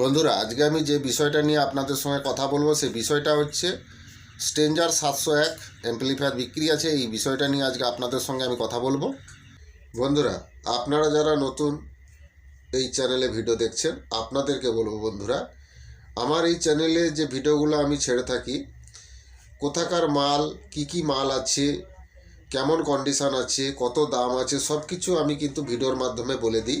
বন্ধুরা, আজকে আমি যে বিষয়টা নিয়ে আপনাদের সঙ্গে কথা বলব সেই বিষয়টা হচ্ছে স্ট্রেঞ্জার সাতশো এক অ্যাম্পলিফায়ার বিক্রি আছে। এই বিষয়টা নিয়ে আজকে আপনাদের সঙ্গে আমি কথা বলব। বন্ধুরা, আপনারা যারা নতুন এই চ্যানেলে ভিডিও দেখছেন, আপনাদেরকে বলব বন্ধুরা, আমার এই চ্যানেলে যে ভিডিওগুলো আমি ছেড়ে থাকি, কোথাকার মাল, কি কি মাল আছে, কেমন কন্ডিশন আছে, কত দাম আছে সব কিছু আমি কিন্তু ভিডিওর মাধ্যমে বলে দিই।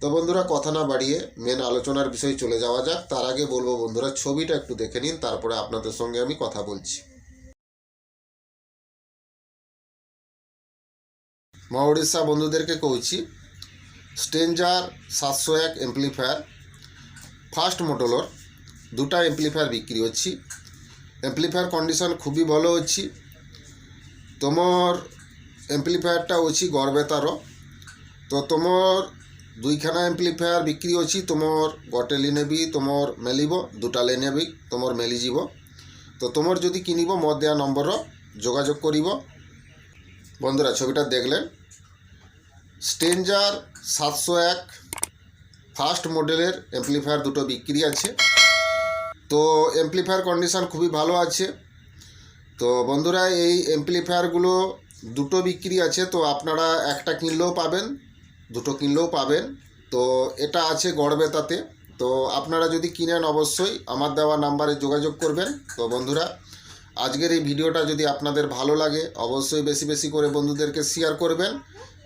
তো বন্ধুরা, কথা না বাড়িয়ে মেন আলোচনার বিষয়ে চলে যাওয়া যাক। তার আগে বলব বন্ধুরা, ছবিটা একটু দেখে নিন, তারপরে আপনাদের সঙ্গে আমি কথা বলছি। মা উড়িষ্যা বন্ধুদেরকে কৌছি স্টেঞ্জার সাতশো এক এমপ্লিফায়ার ফার্স্ট মোটলর দুটা এমপ্লিফায়ার বিক্রি হচ্ছি। এমপ্লিফায়ার কন্ডিশন খুবই ভালো হচ্ছে। তোমার এমপ্লিফায়ারটা হচ্ছে গড়বেতার তো তোমার দুইখানা এমপ্লিফায়ার বিক্রি অছি তোমার গোটে লিনেবি তোমার মেলিব, দুটা লেনে বি তোমার মেলি যাব। তো তোমার যদি কিনিব মদ দেওয়া নম্বর যোগাযোগ করিব। বন্ধুরা, ছবিটা দেখলেন। স্টেঞ্জার সাতশো এক ফার্স্ট মডেলের এমপ্লিফায়ার দুটো বিক্রি আছে। তো এমপ্লিফায়ার কন্ডিশান খুবই ভালো আছে। তো বন্ধুরা, এই এমপ্লিফায়ারগুলো দুটো বিক্রি আছে। তো আপনারা একটা কিনলেও পাবেন। দুটো কিনলেও পাবেন। তো এটা আছে গড়বেতাতে। তো আপনারা যদি কিনেন অবশ্যই আমার দেওয়া নাম্বারে যোগাযোগ করবেন। তো বন্ধুরা, আজকের এই ভিডিওটা যদি আপনাদের ভালো লাগে, অবশ্যই বেশি বেশি করে বন্ধুদেরকে শেয়ার করবেন।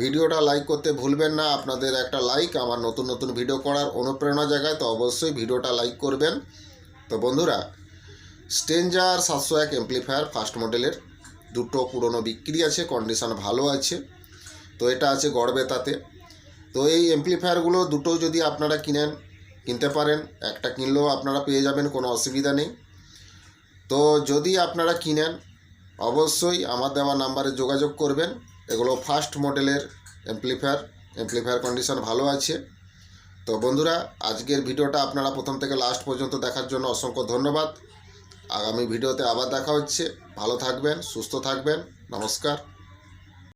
ভিডিওটা লাইক করতে ভুলবেন না। আপনাদের একটা লাইক আমার নতুন নতুন ভিডিও করার অনুপ্রেরণা জায়গায় তো অবশ্যই ভিডিওটা লাইক করবেন। তো বন্ধুরা স্টেঞ্জার সাতশো এক এমপ্লিফায়ার ফার্স্ট মডেলের দুটো পুরনো বিক্রি আছে কন্ডিশন ভালো আছে। তো এটা আছে গড়বেতাতে। তো এই এমপ্লিফায়ারগুলো দুটো যদি আপনারা কিনেন, কিনতে পারেন, একটা কিনলেও আপনারা পেয়ে যাবেন, কোনো অসুবিধা নেই। তো যদি আপনারা কিনেন, অবশ্যই আমার দেওয়া নাম্বারে যোগাযোগ করবেন। এগুলো ফার্স্ট মডেলের এমপ্লিফায়ার এমপ্লিফায়ার কন্ডিশন ভালো আছে। তো বন্ধুরা, আজকের ভিডিওটা আপনারা প্রথম থেকে লাস্ট পর্যন্ত দেখার জন্য অসংখ্য ধন্যবাদ। আগামী ভিডিওতে আবার দেখা হচ্ছে। ভালো থাকবেন, সুস্থ থাকবেন। নমস্কার।